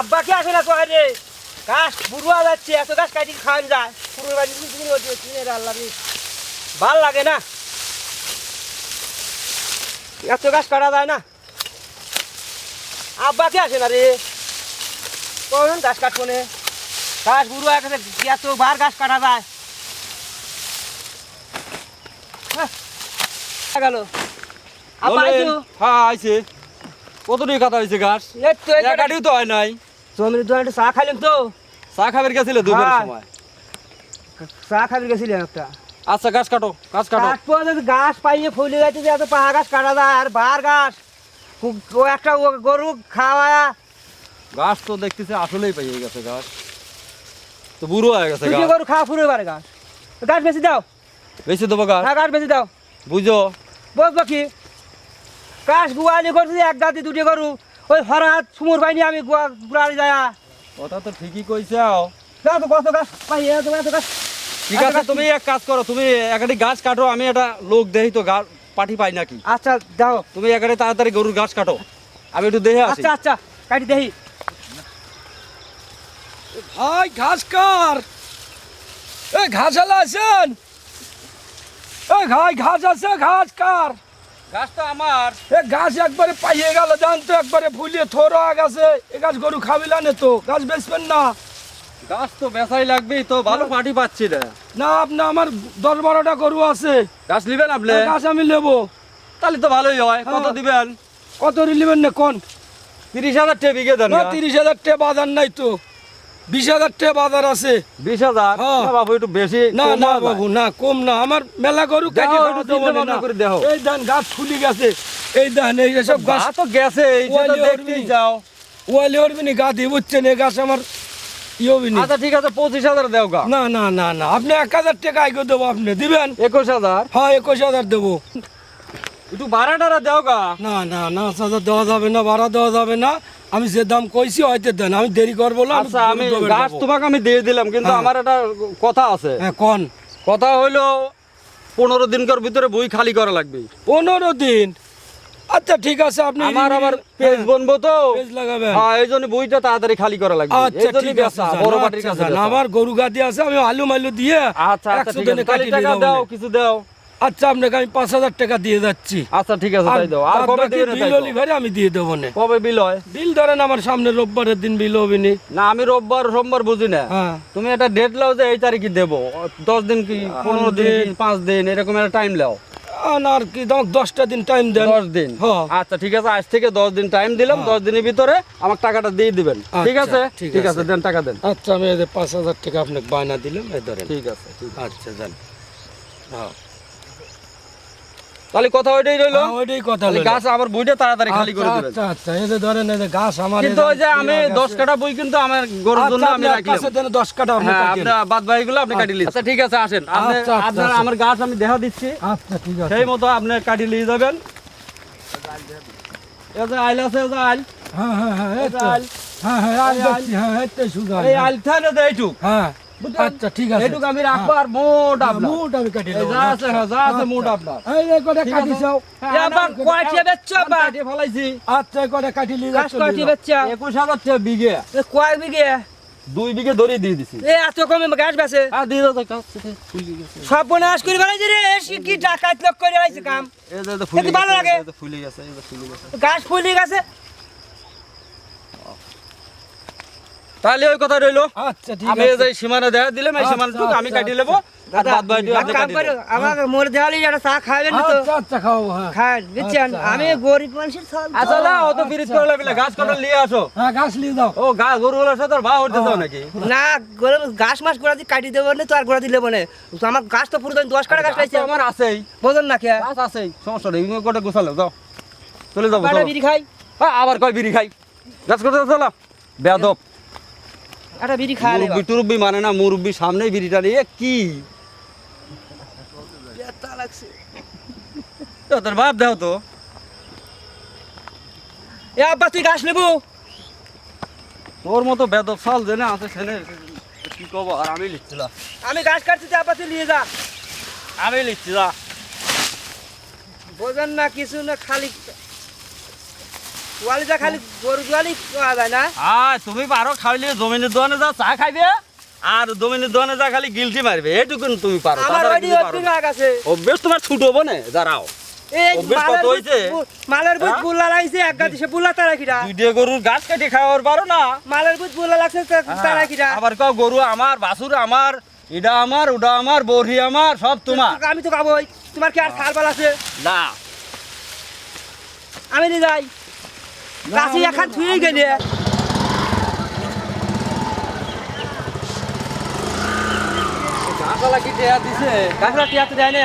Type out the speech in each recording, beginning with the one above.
আব্বাকে আসে না কয় রে? গাছ বুড়ুয়া যাচ্ছে এত গাছ কাটি খাওয়ান যায় পুরো বাড়ি চিনি আল্লাহ ভালো লাগে না। এত গাছ কাটা যায় না। আব্বাকে আসে না রে। কখন গাছ কাটবো নে? গাছ বুড়ুয়া এত এত বার গাছ কাটা যায়। হ্যাঁ, গেল। আব্বা। আইছো হ্যাঁ আইছে। কতটুকু কথা হয়েছে এই তো এই তো হয় নাই। জমির দোকানে একটু চা খাইলাম তো? চা খাবার গেছিল দুপুরের হ্যাঁ। সময়। চা খাবি গেছিলাম একটা। আচ্ছা গাছ কাটো গাছ কাটো। কাটবো যদি গাছ পাইয়ে ফুলে গেছে যে এত পাহা গাছ কাটা যায় আর বার গাছ কু- ও একটা ও গরু খাওয়া গাছ তো দেখতেছে আসলেই পাইয়ে গেছে গাছ। তো বুড়ো হয়ে গেছে তুই গাছ। গরু খাওয়া ফুরে পারে গাছ। গাছ বেশি দাও। বেশি দেবো গাছ। হ্যাঁ গাছ বেশি দাও। বুঝো। বলব কি? গাছ গুয়ালি করছি এক গাছি দুটি গরু। ওই হরাত সুমুর পাইনি আমি গুয়া- গুড়ালি যায়। কথা তো ঠিকই কইছো দাও তো কত গাছ পাই এত এত গাছ ঠিক আছে তুমি এক কাজ করো তুমি একাটি গাছ কাটো আমি একটা লোক দেখি তো গাছ পাঠি পাই নাকি? আচ্ছা দাও তুমি একাটি তাড়াতাড়ি গরুর গাছ কাটো আমি একটু দেখে আসি আচ্ছা আচ্ছা কাটি দেখি ভাই ঘাস কার? এ ঘাস আছেন? এ ভাই ঘাস আছে ঘাস কার? গাছ তো আমার। এ ঘাস একবারে পাইয়ে গেল জানতো একবারে ফুলিয়ে থোর গেছে। এ গাছ গরু খাবিলা নে তো গাছ বেচবেন না। গাছ তো বেচাই লাগবেই তো ভালো পাঠি পাচ্ছি না না আপনি আমার দশ বারোটা গরু আছে। গাছ নিবেন আপনি? গাছ আমি নেব। তাহলে তো ভালোই হয় কত হ্যাঁ। দিবেন? কত নেবেন না কোন? তিরিশ হাজার টাকা বিঘে দেন তিরিশ হাজার টাকা বাজার নাই তো। বিশ হাজার টাকা বাজার আছে। বিশ হাজার? হ্যাঁ। না বাবু একটু বেশি না না বাবু না কম না। আমার মেলা গরু করে দেখো। এই ধান গাছ ফুলি গেছে। এই ধান এই সব গাছ গাছ তো গেছে এই যে তো ওয়ালি দেখতেই যাও। ওয়ালে উঠবি গা দিয়ে বুঝছেন এই গাছ আমার হবি নি। আচ্ছা ঠিক আছে পঁচিশ হাজার দেও গা। না না না না আপনি এক হাজার টাকা আগে দেবো আপনি দিবেন? একুশ হাজার? হ্যাঁ একুশ হাজার দেবো। একটু বারো টাকা দেও গা। না না না হাজার দেওয়া যাবে না ভাড়া দেওয়া যাবে না। আমি যে দাম কইছি হয়তো দেন আমি দেরি করব না আচ্ছা আমি গাছ তোমাকে আমি দিয়ে দিলাম কিন্তু হ্যাঁ। আমার একটা কথা আছে। হ্যাঁ কন? কথা হইল পনেরো দিনকার ভিতরে বই খালি করা লাগবে। পনেরো দিন? আচ্ছা ঠিক আছে আপনি আমার আবার পেজ বনবো তো? পেজ লাগাবেন। হ্যাঁ এই জন্য বইটা তাড়াতাড়ি খালি করা লাগবে। আচ্ছা ঠিক আছে বড় আচ্ছা, পাটির কাছে। আমার গরু গাদি আছে আমি আলু মালু দিয়ে আচ্ছা আচ্ছা ঠিক আছে টাকা দাও কিছু দাও। আচ্ছা আপনাকে আমি পাঁচ হাজার টাকা দিয়ে যাচ্ছি। আচ্ছা ঠিক আছে তাই দাও। আর কবে দিবেন বিল হলি ভাই আমি দিয়ে দেবো না। কবে বিল হয়? বিল ধরেন আমার সামনে রোববারের দিন বিল হবে নি না আমি রোববার সোমবার বুঝি না। হ্যাঁ। তুমি একটা ডেট লাও যে এই তারিখে দেবো। দশ দিন কি পনেরো দিন কি পাঁচ দিন এরকম একটা টাইম লাও। আর কি দশটা দিন টাইম দেন। দশ দিন। হ্যাঁ। আচ্ছা ঠিক আছে আজ থেকে দশ দিন টাইম দিলাম দশ দিনের ভিতরে আমার টাকাটা দিয়ে দিবেন। ঠিক আচ্ছা, আছে? ঠিক ঠিক আছে। দেন টাকা দেন। আচ্ছা আমি পাঁচ হাজার টাকা আপনাকে বায়না দিলাম এই ধরেন। ঠিক আছে। আচ্ছা যান। হ্যাঁ। তাহলে কথা ওইটাই রইল। হ্যাঁ, ওইটাই কথা গাছ আমার বইটা তাড়াতাড়ি খালি করে আচ্ছা, দিবেন। আচ্ছা আচ্ছা এই যে ধরেন এই যে গাছ আমার কিন্তু ওই যে আমি দশ কাটা বই কিন্তু আমার গরুর জন্য আমি রাখলাম দশ কাটা আপনি হ্যাঁ কাটেন। আপনার বাদ বাকিগুলো আপনি কাটি লিন আচ্ছা ঠিক আছে আসেন। আপনি আচ্ছা, আচ্ছা, আপনার আচ্ছা। আমার গাছ আমি দেখা দিচ্ছি। আচ্ছা ঠিক আছে। সেই মতো আপনি কাটি নিয়ে যাবেন। এই যে আইল আছে এই যে আইল। হ্যাঁ হ্যাঁ হ্যাঁ এই। আইল। হ্যাঁ হ্যাঁ আইল হ্যাঁ এই সুগার। এই আইল থাকে যে এইটুক। হ্যাঁ? আচ্ছা ঠিক আছে। আমি রাখব আর মোট আপনার। মুট আমি কাটি দেবো। যা আছে হ্যাঁ, যা আছে মোট আপনার। এই কাটি আছে। যাও হ্যাঁ, কয়টা বেচছো আব্বা কাটিয়ে ফেলাইছি। আচ্ছা কাটি যাচ্ছ কয়টি বেচছো? টাকা বিঘে। এ কয় বিঘে? দুই বিঘে ধরে দিয়ে দিছি। এ এত কমে গাছ বেচে? আর দিয়ে দাও গাছ সব বনাশ করে বেড়াইছে রে এ কি ডাকাত লোক করে আইছে কাম? ফুলে ভালো লাগে। ফুলে গেছে গাছ ফুলি গেছে তাহলে ওই কথা রইল। আচ্ছা ঠিক আমি এই সীমানা দেখা দিলাম এই আচ্ছা, সীমানাটুকু আমি আচ্ছা, কাটি নেব। আচ্ছা। হ্যাঁ। আমি গরিব মানুষের আচ্ছা গাছ কাটা নিয়ে আসো। হ্যাঁ গাছ নিয়ে ও উঠতে নাকি? না গরিব ঘাস গোড়া দিয়ে কাটি দেবো না তো আর গোড়া দিলে বনে তো আমার গাছ তো পুরো দশ কাটা গাছ গাছ আমার আছেই। বোঝেন না কে? গাছ আছেই সমস্যা নেই ইঙ্গো গোছালো যাও। চলে যাব বিড়ি খাই? হ্যাঁ, আবার কয় বিড়ি খাই? গাছ করতে চলো। বেদব একটা বিড়ি খাওয়া মুরব্বি টুরব্বি মানে না মুরব্বি সামনেই বিড়িটা নিয়ে কি? তোর বাপ দেও তো। এ আব্বা তুই গাছ নেব? তোর মতো বেদব সাল জেনে আছে সেনে কি কব আর আমি লিখছিলাম আমি গাছ কাটছি তুই আব্বা তুই নিয়ে যা। আমি লিখছি যা। বোঝেন না কিছু না খালি খালি গরু গোয়ালি পাওয়া যায় না? আয় তুমি পারো খাইলে জমিনের দোকানে যা চা খাইবে আর জমিনের দোকানে যা খালি গিলটি মারবে তুমি পারো আমার বাড়ি আছে। অভ্যেস তোমার ছুট হব না দাঁড়াও। মালের হ্যাঁ? বুল্লা লাগছে এক গাদি সে বুল্লা তারা কিরা দুইটা গরুর গাছ কেটে খাওয়ার পারো না। মালের বুট বুল্লা লাগছে তারা কিরা আবার কাউ গরু আমার বাছুর আমার এটা আমার ওটা আমার বড়ি আমার সব তোমার। আমি তো খাবোই তোমার কি আর খালবাল আছে? না। আমি যাই। কাছে এখন থুয়ে গেলে।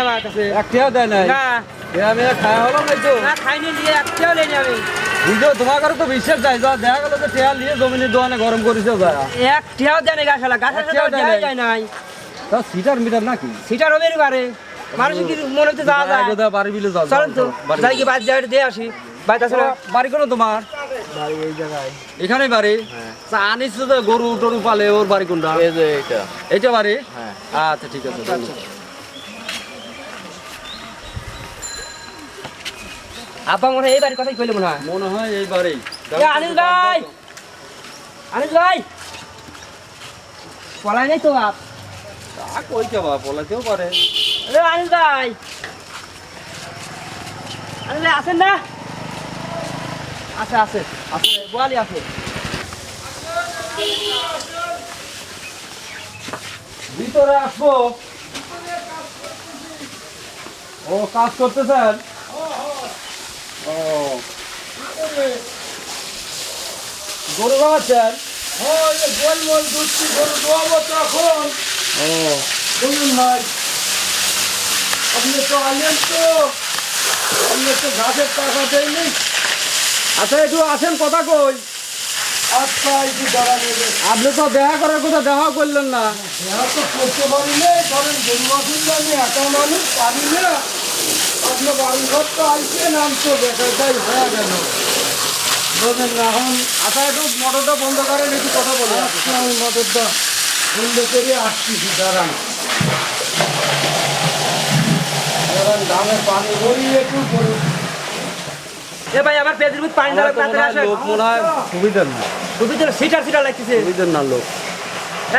আমার কাছে। এক টেয়া দেয় নাই? না। টেয়া খাওয়া হলো নাই তো। না খাইনি নিয়ে একটাও নেই আমি। বুঝো তোমার কারও তো বিশ্বাস যায় যা দেখা গেল যে টেয়া নিয়ে জমিনের দোকানে গরম করেছে যারা এক টিয়াও দেয় নাই গাছালা গাছালা দেয় নাই। যায় নাই। তা সিটার মিটার নাকি? সেটা রবের বারে মানুষ কি মনে হচ্ছে যাওয়া যায় চলেন তো যাই কি বাদ যাই দিয়ে আসি। বাইতে আসলে বাড়ি কোনো তোমার? বাড়ি এই জায়গায়। এখানে বাড়ি? তা আনিস তো গরু টরু পালে ওর বাড়ি কোনটা? এই যে এটা এইটা বাড়ি? হ্যাঁ। আচ্ছা ঠিক আছে আপা মনে হয় এই বাড়ির কথাই কইলে মনে হয়। মনে হয় এই বাড়ি। আনিস ভাই! আনিস ভাই! পলাই নাই তো আপ তা কই কে বাবা বলাতেও পারে আনিস ভাই! আনিস ভাই আছেন না। আছে আছে আছে গোয়ালি আছে। ভিতরে আসব। ও কাজ করতেছেন? ও। গরু বাগাচ্ছেন গোলমোল দুধটি গরু দোয়াবো তখন ও। বলুন ভাই। আপনি তো আনলেন তো। আপনি তো ঘাসের টাকা দেয়নি আচ্ছা একটু আসেন কথা কই। আচ্ছা আপনি তো দেখা করার কথা দেখা করলেন না। দেখা তো করতে পারি না ধরেন গরু বাসুন আমি একা মানুষ পারি না। আপনি তো বেকারটাই হয়ে গেল। না এখন আচ্ছা একটু মোটরটা বন্ধ করেন একটু কথা বলি আচ্ছা আমি মোটরটা বন্ধ করে আসছি দাঁড়ান। দাঁড়ান দামে পানি ভরি একটু করুন এ ভাই আমার পানি মনে হয় লোক মনে হয় সুবিধার না। ডুবি সিটার সিটার লাগতেছে। সুবিধার না লোক।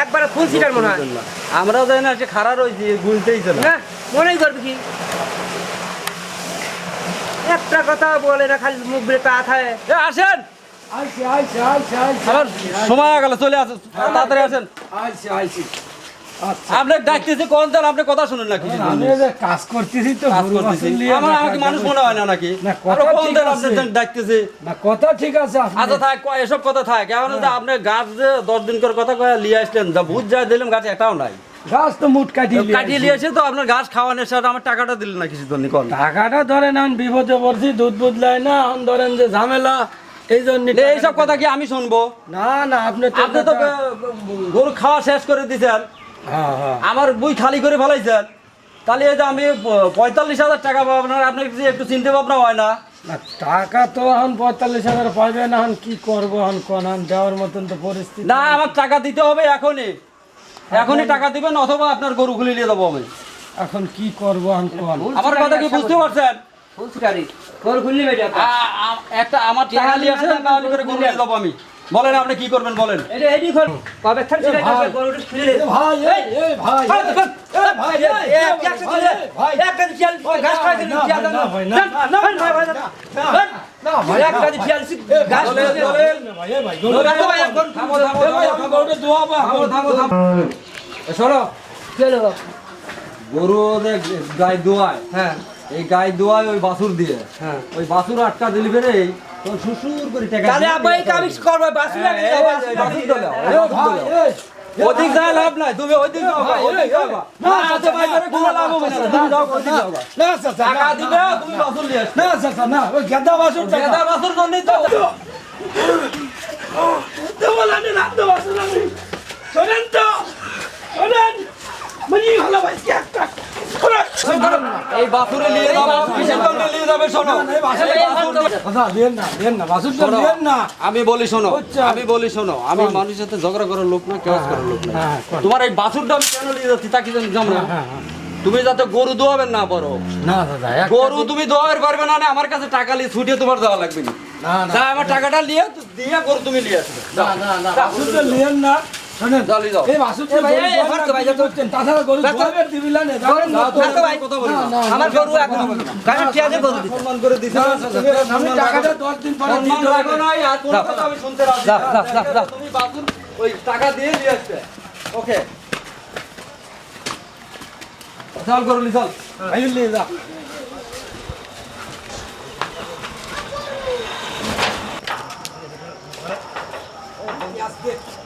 একবারে ফুল সিটার মনে হয়। না। আমরাও যাই না খারাপ রয়েছি গুনতেইছে না না মনেই করবি কি? একটা কথা বলে না খালি মুখ বেড়ে থাকে আসেন! সময় হয়ে গেল চলে আসেন। তাড়াতাড়ি আসেন। আইসি আইসি আপনি ডাকতেছি কোন দেন আপনি কথা শুনেন না কিছু আমি যে কাজ করতেছি তো কাজ করতেছি। আমার আমাকে মানুষ মনে হয় না নাকি? আরও কোন আছে। আপনি ডাকতেছি। না কথা ঠিক আছে আচ্ছা থাক কয় এসব কথা থাক। এমন যে আপনি গাছ যে দশ দিন করে কথা কয়ে লিয়ে আসলেন যা বুঝ যা দিলাম গাছ একটাও নাই। গাছ তো মুট কাটিয়ে কাটিয়ে নিয়ে এসে তো আপনার গাছ খাওয়ানোর সাথে আমার টাকাটা দিলেন না কিছু জন্য কল। টাকাটা ধরেন এখন বিপদে পড়ছি দুধ বদলায় না এখন ধরেন যে ঝামেলা এই জন্য এইসব কথা কি আমি শুনব? না না আপনি তো আপনি তো গরু খাওয়া শেষ করে হ্যাঁ হ্যাঁ আমার বই খালি করে ফেলাইছেন। তাহলে এই যে আমি পঁয়তাল্লিশ হাজার টাকা পাবো আপনার আপনার কি একটু চিন্তা ভাবনা হয় না। না টাকা তো এখন পঁয়তাল্লিশ হাজার পাবে না এখন কি করব এখন কোন দেওয়ার মতন তো পরিস্থিতি না আমার টাকা দিতে হবে এখনই। এখনই টাকা দিবেন অথবা আপনার গরু খুলে নিয়ে দেবো আমি। এখন কি করব এখন কোন? আমার কথা কি বুঝতে পারছেন? একটা আমার টাকা নিয়ে আসেন তাহলে করে গরু নিয়ে দেবো আমি। বলেন আপনি কি করবেন বলেন এটা এডি কবে ভাই। ভাই এই, ভাই ভাই, ভাই, ভাই না। ভাই, না, না, ভাই, ভাই, না। ভাই। ভাই ভাই গরু ভাই, থামো, থামো, থামো, আমি থামো। গরুটা থামো, থামো, থামো। এ, শোনো গরু ওদের গায়ে দোয়ায় হ্যাঁ এই গায়ে দোয়ায় ওই বাছুর দিয়ে হ্যাঁ ওই বাছুর আটকা দিলি বেরে শ্বশুর করে টাকা তাহলে এই কামিজ করবে বাসু ভাই দলে। এই, ওদিক যায় লাভ নাই তুমি ওইদিক যাও গা, যাও না আচ্ছা ভাই করে কোনো লাভ হবে না তুমি যাও ওইদিক যাও না চাচা টাকা দিবে তুমি বাছুর নিয়ে না চাচা না ওই গেদা বাসুর গেদা বাছুর জন্যই তো। দেওয়ালানি না দেওয়ালানি শোনেন তো শোনেন। আমি বলি শোনো আমি বলি শোনো আমি মানুষের সাথে ঝগড়া করার লোক না কেউ করার লোক না। তোমার এই বাছুরটা আমি কেন নিয়ে যাচ্ছি তা কি তুমি যাতে গরু দোয়াবেন না বড় না দাদা গরু তুমি দোয়াবের পারবে না আমার কাছে টাকা নিয়ে ছুটিয়ে তোমার দেওয়া লাগবে না। আমার টাকাটা নিয়ে দিয়ে গরু তুমি নিয়ে আসবে। না না না না। চল গরু চল নিয়ে Yes, yes.